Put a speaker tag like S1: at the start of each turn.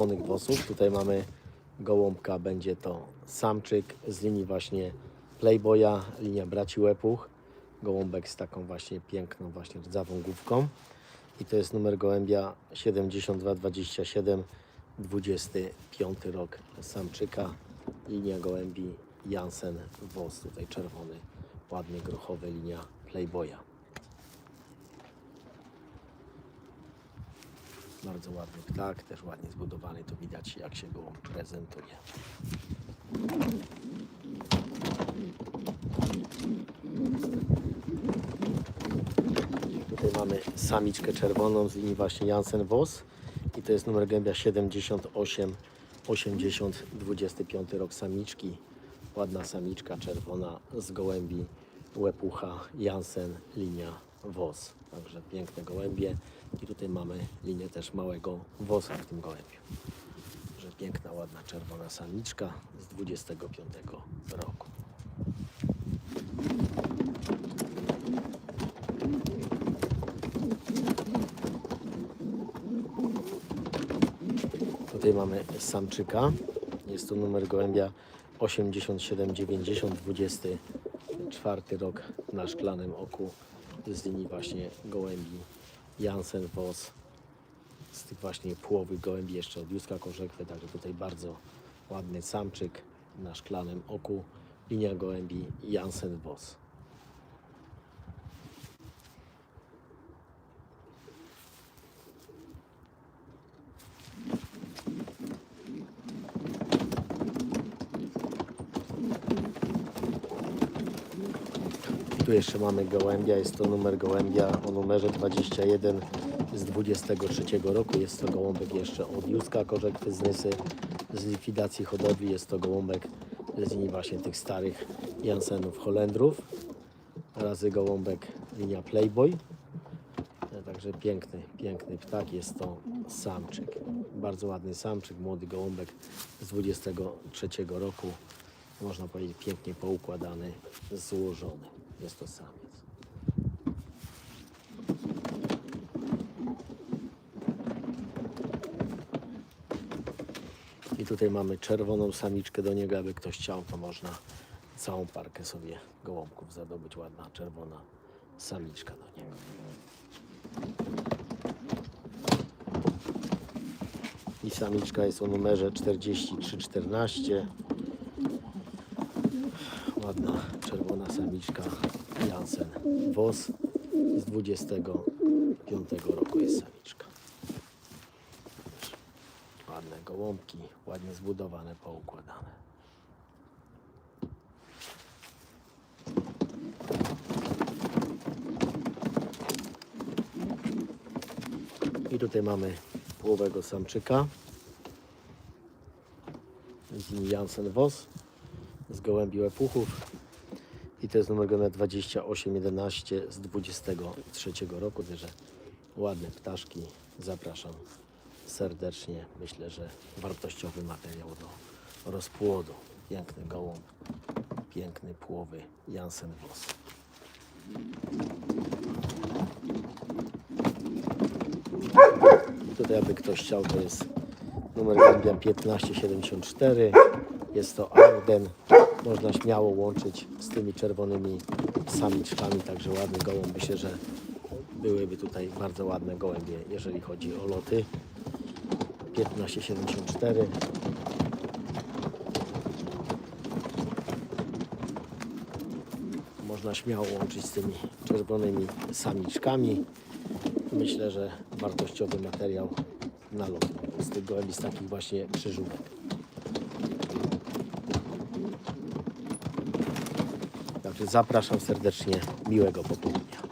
S1: czerwonych włosów. Tutaj mamy gołąbka, będzie to samczyk z linii właśnie Playboya, linia braci Łepuch. Gołąbek z taką właśnie piękną, właśnie rdzawą główką. I to jest numer gołębia 7227, 25 rok samczyka. Linia gołębi Jansen Wos, tutaj czerwony, ładny, grochowy, linia Playboya. Bardzo ładny ptak, też ładnie zbudowany, to widać jak się go prezentuje. Tutaj mamy samiczkę czerwoną z linii właśnie Jansen Vos i to jest numer gębia 78 80 25 rok samiczki. Ładna samiczka czerwona z gołębi Łepucha Jansen linia Vos. Także piękne gołębie i tutaj mamy linię też małego wosa w tym gołębiu. Że piękna, ładna czerwona samiczka z 25 roku. Tutaj mamy samczyka. Jest to numer gołębia 8790 24 rok na szklanym oku z linii właśnie gołębi Jansen Vos z tych właśnie płowych gołębi jeszcze od Józka Korzekwy, także tutaj bardzo ładny samczyk na szklanym oku linia gołębi Jansen Vos. Tu jeszcze mamy gołębia, jest to numer gołębia o numerze 21 z 23 roku. Jest to gołąbek jeszcze od Józka Korzekwy z z likwidacji hodowli. Jest to gołąbek z linii właśnie tych starych Jansenów Holendrów. Razy gołąbek linia Playboy. Także piękny, piękny ptak. Jest to samczyk. Bardzo ładny samczyk, młody gołąbek z 23 roku. Można powiedzieć pięknie poukładany, złożony. Jest to samiec. I tutaj mamy czerwoną samiczkę do niego, aby ktoś chciał, to można całą parkę sobie gołąbków zadobyć. Ładna czerwona samiczka do niego. I samiczka jest o numerze 4314. Ładna czerwona samiczka Jansen Wos z 25 roku jest samiczka. Ładne gołąbki, ładnie zbudowane, poukładane. I tutaj mamy połowego samczyka z Jansen Vos gołębi łapuchów i to jest numer gołębia 2811 z 23 roku, także ładne ptaszki, zapraszam serdecznie, myślę, że wartościowy materiał do rozpłodu, piękny gołąb, piękny płowy Jansen Vos. I tutaj, aby ktoś chciał, to jest numer gołębia 1574. Jest to Arden. Można śmiało łączyć z tymi czerwonymi samiczkami, także ładny gołąb. Myślę, że byłyby tutaj bardzo ładne gołębie, jeżeli chodzi o loty. 1574. Można śmiało łączyć z tymi czerwonymi samiczkami. Myślę, że wartościowy materiał na lot z tych gołębi, z takich właśnie krzyżówek. Zapraszam serdecznie, miłego popołudnia.